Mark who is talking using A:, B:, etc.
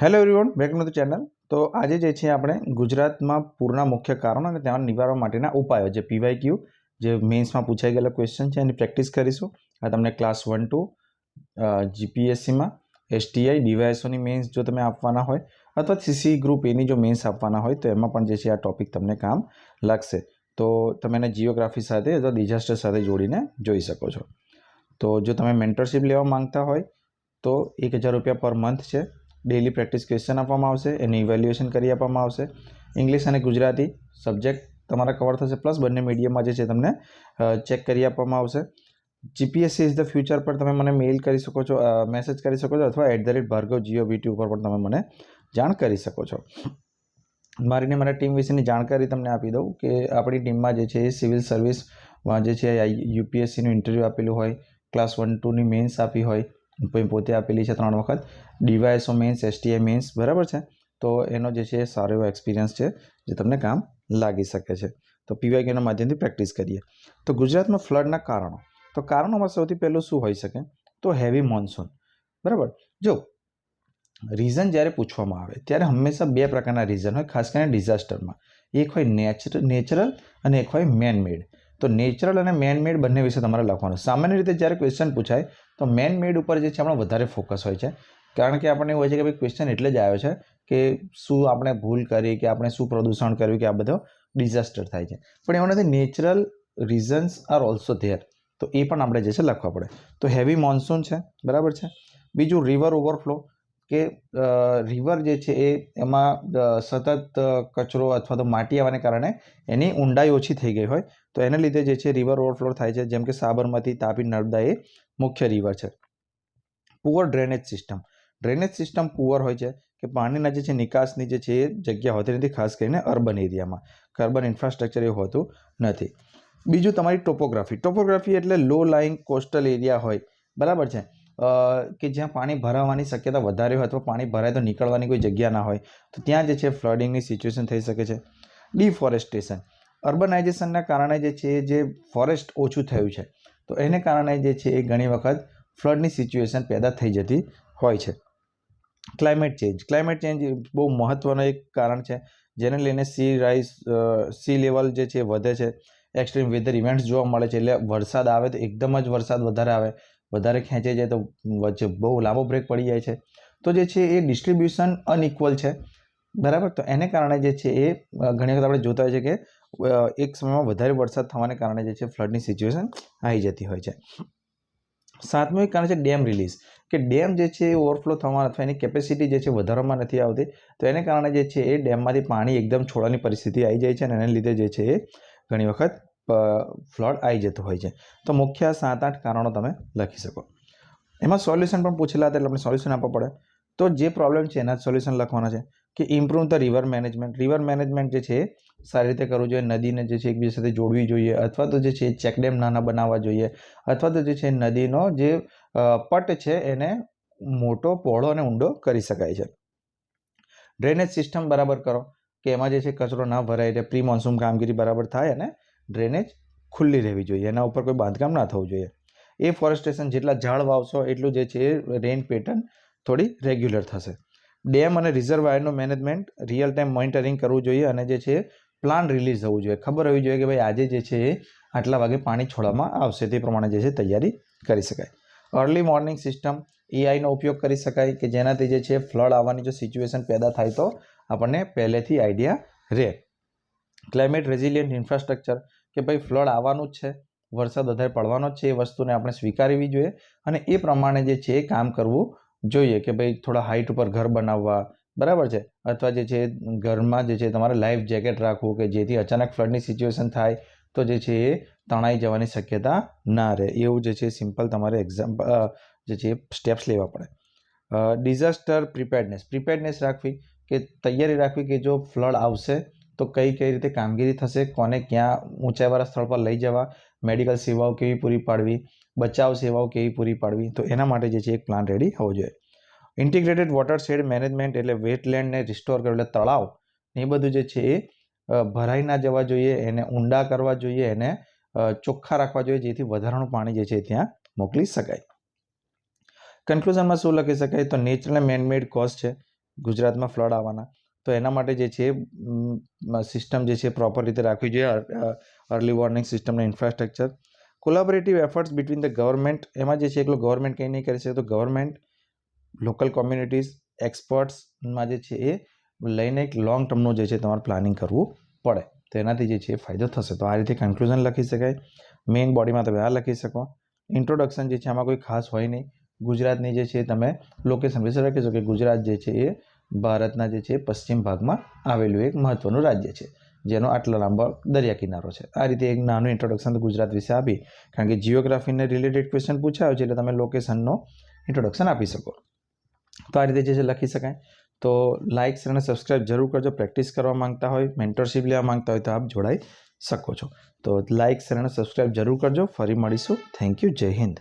A: Hello everyone welcome to channel તો આજે જે છે આપણે ગુજરાતમાં પૂરના મુખ્ય કારણો અને તેના નિવારવા માટેના ઉપાયો, જે પીવાય ક્યુ જે મેન્સમાં પૂછાઈ ગયેલા ક્વેશ્ચન છે, એની પ્રેક્ટિસ કરીશું. આ તમને ક્લાસ વન ટુ જીપીએસસીમાં એસટીઆઈ ડીવાયએસઓની મેન્સ જો તમે આપવાના હોય, અથવા સીસી ગ્રુપ એની જો મેન્સ આપવાના હોય, તો એમાં પણ જે છે આ ટોપિક તમને કામ લાગશે. તો તમે એને જીઓગ્રાફી સાથે અથવા ડિઝાસ્ટર સાથે જોડીને જોઈ શકો છો. તો જો તમે મેન્ટરશીપ લેવા માંગતા હોય, તો એક હજાર રૂપિયા પર મંથ છે. ડેલી પ્રેક્ટિસ ક્વેશ્ચન આપવામાં આવશે, એની ઇવેલ્યુએશન કરી આપવામાં આવશે. ઇંગ્લિશ અને ગુજરાતી સબ્જેક્ટ તમારા કવર થશે પ્લસ બંને મીડિયમમાં જે છે તમને ચેક કરી આપવામાં આવશે. જીપીએસસી ઇઝ ધ ફ્યુચર પર તમે મને મેઇલ કરી શકો છો મેસેજ કરી શકો છો, અથવા at the rate Bhargav geo VT ઉપર પણ તમે મને જાણ કરી શકો છો. મારીને મારા ટીમ વિશેની જાણકારી તમને આપી દઉં કે આપણી ટીમમાં જે છે એ સિવિલ સર્વિસમાં જે છે યુપીએસસીનું ઇન્ટરવ્યૂ આપેલું હોય ક્લાસ વન ટુની મેન્સ આપી હોય પોતે આપેલી છે ત્રણ વખત. ડીવાયસો મેન્સ એસટીએ મીન્સ બરાબર છે? તો એનો જે છે સારો એવો એક્સપિરિયન્સ છે જે તમને કામ લાગી શકે છે. તો પીવાયક્યુના માધ્યમથી પ્રેક્ટિસ કરીએ. તો ગુજરાતમાં ફ્લડના કારણો. તો કારણોમાં સૌથી પહેલું શું હોઈ શકે? તો હેવી મોન્સૂન બરાબર? જો રીઝન જ્યારે પૂછવામાં આવે, ત્યારે હંમેશા બે પ્રકારના રીઝન હોય, ખાસ કરીને ડિઝાસ્ટરમાં એક હોય નેચર નેચરલ અને એક હોય મેન મેડ તો નેચરલ અને મેન મેડ બંને વિશે તમારે લખવાનું. સામાન્ય રીતે જ્યારે ક્વેશ્ચન પૂછાય તો મેન મેડ ઉપર જે છે આપણે વધારે ફોકસ હોય છે. કારણ કે આપણને એવું હોય છે કે ભાઈ ક્વેશ્ચન એટલે જ આવ્યો છે કે શું આપણે ભૂલ કરી, કે આપણે શું પ્રદૂષણ કર્યું, કે આ બધો ડિઝાસ્ટર થાય છે. પણ એવું નથી natural reasons are also there તો એ પણ આપણે જે છે લખવા પડે. તો હેવી મોન્સૂન છે, બરાબર છે? બીજું રિવર ઓવરફ્લો કે રિવર જે છે એ એમાં સતત કચરો અથવા તો માટી આવવાને કારણે એની ઊંડાઈ ઓછી થઈ ગઈ હોય. તો એને લીધે જે છે રિવર ઓવરફ્લો થાય છે. જેમ કે સાબરમતી, તાપી, નર્મદા એ મુખ્ય રિવર છે. Poor drainage system drainage system poor હોય છે કે પાણીના જે છે નિકાસની જે છે એ જગ્યા હોતી નથી, ખાસ કરીને અર્બન એરિયામાં અર્બન ઇન્ફ્રાસ્ટ્રક્ચર એવું હોતું નથી. બીજું તમારી ટોપોગ્રાફી ટોપોગ્રાફી એટલે લો લાઇંગ કોસ્ટલ એરિયા હોય. બરાબર છે? કે જ્યાં પાણી ભરાવાની શક્યતા વધારે હોય અથવા પાણી ભરાય તો નીકળવાની કોઈ જગ્યા ના હોય, તો ત્યાં જે છે ફ્લડિંગની સિચ્યુએશન થઈ શકે છે. ડિફોરેસ્ટેશન. અર્બનાઇઝેશનના કારણે જે છે, જે ફોરેસ્ટ ઓછું થયું છે, તો એને કારણે જે છે એ ઘણી વખત ફ્લડની સિચ્યુએશન પેદા થઈ જતી હોય છે. Climate change. ક્લાઇમેટ ચેન્જ બહુ મહત્ત્વનું એક કારણ છે, જેને લઈને સી રાઇઝ સી લેવલ જે છે વધે છે. એક્સ્ટ્રીમ વેધર ઇવેન્ટ્સ જોવા મળે છે, એટલે વરસાદ આવે તો એકદમ જ વરસાદ વધારે આવે વધારે ખેંચે જાય તો વચ્ચે બહુ લાંબો બ્રેક પડી જાય છે. તો જે છે એ ડિસ્ટ્રીબ્યુશન અનઇક્વલ છે. બરાબર? તો એને કારણે જે છે એ ઘણી વખત આપણે જોતા હોય છે કે એક સમયમાં વધારે વરસાદ થવાને કારણે જે છે ફ્લડની સિચ્યુએશન આવી જતી હોય છે. સાતમું એક કારણ છે ડેમ રિલીઝ કે ડેમ જે છે એ ઓવરફ્લો થવામાં અથવા એની કેપેસિટી જે છે વધારવામાં નથી આવતી, તો એને કારણે જે છે એ ડેમમાંથી પાણી એકદમ છોડવાની પરિસ્થિતિ આવી જાય છે અને એને લીધે જે છે એ ઘણી વખત ફ્લડ આવી જતું હોય છે. તો મુખ્ય સાત આઠ કારણો તમે લખી શકો. એમાં સોલ્યુશન પણ પૂછેલા હતા એટલે આપણે સોલ્યુશન આપવા પડે. તો જે પ્રોબ્લેમ છે એના સોલ્યુશન લખવાના છે કે improve the river management river management જે છે સારી રીતે કરવું જોઈએ. નદીને જે છે એકબીજા સાથે જોડવી જોઈએ. અથવા તો જે છે ચેકડેમ નાના બનાવવા જોઈએ. અથવા તો જે છે નદીનો જે પટ છે એને મોટો, પહોળો અને ઊંડો કરી શકાય છે. ડ્રેનેજ સિસ્ટમ બરાબર કરો કે એમાં જે છે કચરો ના ભરાય એટલે પ્રી મોન્સૂન કામગીરી બરાબર થાય અને ડ્રેનેજ ખુલ્લી રહેવી જોઈએ, એના ઉપર કોઈ બાંધકામ ના થવું જોઈએ. એ ફોરેસ્ટેશન જેટલા ઝાડ વાવશો, એટલું જે છે એ રેન પેટર્ન થોડી રેગ્યુલર થશે. ડેમ અને રિઝર્વાયરનું મેનેજમેન્ટ રિયલ ટાઈમ મોનિટરિંગ કરવું જોઈએ અને જે છે પ્લાન રિલીઝ થવું જોઈએ. ખબર હોવી જોઈએ કે ભાઈ આજે જે છે એ આટલા વાગે પાણી છોડવામાં આવશે. તે પ્રમાણે જે છે, તૈયારી કરી શકાય. અર્લી મોર્નિંગ સિસ્ટમ એઆઈનો ઉપયોગ કરી શકાય કે જેનાથી જે છે ફ્લડ આવવાની જો સિચ્યુએશન પેદા થાય તો આપણને પહેલેથી આઈડિયા રહે. ક્લાઇમેટ રેઝિલિયન્ટ ઇન્ફ્રાસ્ટ્રક્ચર કે ભાઈ ફ્લડ આવવાનું જ છે, વરસાદ વધારે પડવાનો જ છે, એ વસ્તુને આપણે સ્વીકારવી જોઈએ અને એ પ્રમાણે જે છે એ કામ કરવું જોઈએ કે ભાઈ થોડા હાઇટ ઉપર ઘર બનાવવા, બરાબર છે? અથવા જે છે ઘરમાં જે છે તમારે લાઈફ જેકેટ રાખવું કે જેથી અચાનક ફ્લડની સિચ્યુએશન થાય, તો જે છે એ તણાઈ જવાની શક્યતા ના રહે. એવું જે છે સિમ્પલ તમારે એક્ઝામ્પલ જે છે સ્ટેપ્સ લેવા પડે. ડિઝાસ્ટર પ્રિપેરનેસ પ્રિપેરનેસ રાખવી કે તૈયારી રાખવી કે જો ફ્લડ આવશે તો કઈ કઈ રીતે કામગીરી થશે, કોને ક્યાં ઊંચાઈવાળા સ્થળ પર લઈ જવા, મેડિકલ સેવાઓ કેવી પૂરી પાડવી, બચાવ સેવાઓ કેવી પૂરી પાડવી, તો એના માટે જે છે એક પ્લાન રેડી હોવો જોઈએ. ઇન્ટિગ્રેટેડ વોટર શેડ મેનેજમેન્ટ એટલે વેટલેન્ડને રિસ્ટોર કરવું એટલે તળાવ એ બધું જે છે એ ભરાઈ ના જવા જોઈએ, એને ઊંડા કરવા જોઈએ, એને ચોખ્ખા રાખવા જોઈએ, જેથી વધારાનું પાણી જે છે ત્યાં મોકલી શકાય. કન્ક્લુઝનમાં શું લખી શકાય? તો નેચરલ મેનમેડ કોઝ છે. ગુજરાતમાં ફ્લડ આવવાના. તો એના માટે જે છે સિસ્ટમ જે છે પ્રોપર રીતે રાખવી જોઈએ અર્લી વોર્નિંગ સિસ્ટમના infrastructure collaborative efforts between the government એમાં જે છે, એકલો ગવર્મેન્ટ કંઈ નહીં કરી શકે તો ગવર્મેન્ટ લોકલ કોમ્યુનિટીઝ એક્સપર્ટ્સમાં જે છે એ લઈને એક લોંગ ટર્મનું જે છે તમારે પ્લાનિંગ કરવું પડે. તો એનાથી જે છે ફાયદો થશે. તો આ રીતે કન્ક્લુઝન લખી શકાય. મેઇન બોડીમાં તમે આ લખી શકો. ઇન્ટ્રોડક્શન જે છે આમાં કોઈ ખાસ હોય નહીં. ગુજરાતની જે છે તમે લોકેશન વિશે લખી શકો કે ગુજરાત જે છે એ ભારતના જે છે પશ્ચિમ ભાગમાં આવેલું એક મહત્ત્વનું રાજ્ય છે, જેનો આટલો લાંબો દરિયા કિનારો છે. આ રીતે એક નાનું ઇન્ટ્રોડક્શન ગુજરાત વિશે આપી, કારણ કે જિયોગ્રાફીને રિલેટેડ ક્વેશ્ચન પૂછાયો છે એટલે તમે લોકેશનનો ઇન્ટ્રોડક્શન આપી શકો. તો આ રીતે જે છે લખી શકાય. તો લાઇક અને સબસ્ક્રાઇબ જરૂર કરજો. પ્રેક્ટિસ કરવા માંગતા હોય મેન્ટરશીપ લેવા માંગતા હોય તો આપ જોડાઈ શકો છો. તો લાઇક અને સબસ્ક્રાઇબ જરૂર કરજો. ફરી મળીશું. થેન્ક યુ જય હિન્દ.